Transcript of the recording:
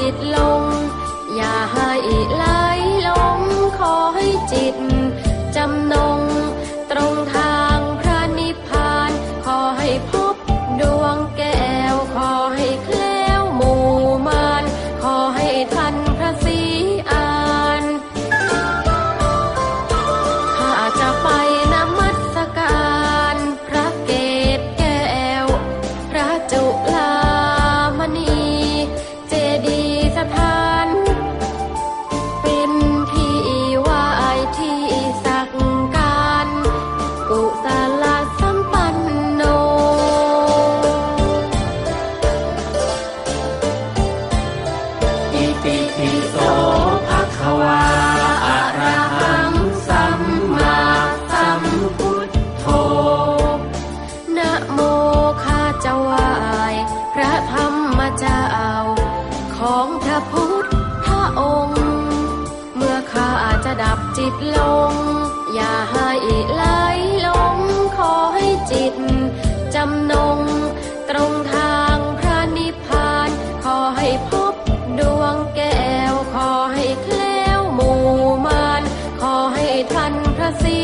จิตลง จิตลง อย่าให้ไหลลงขอให้จิต จำนง ตรงทางพระนิพพาน ขอให้พบดวงแก้ว ขอให้แคล้วหมู่มาน ขอให้ทันพระศี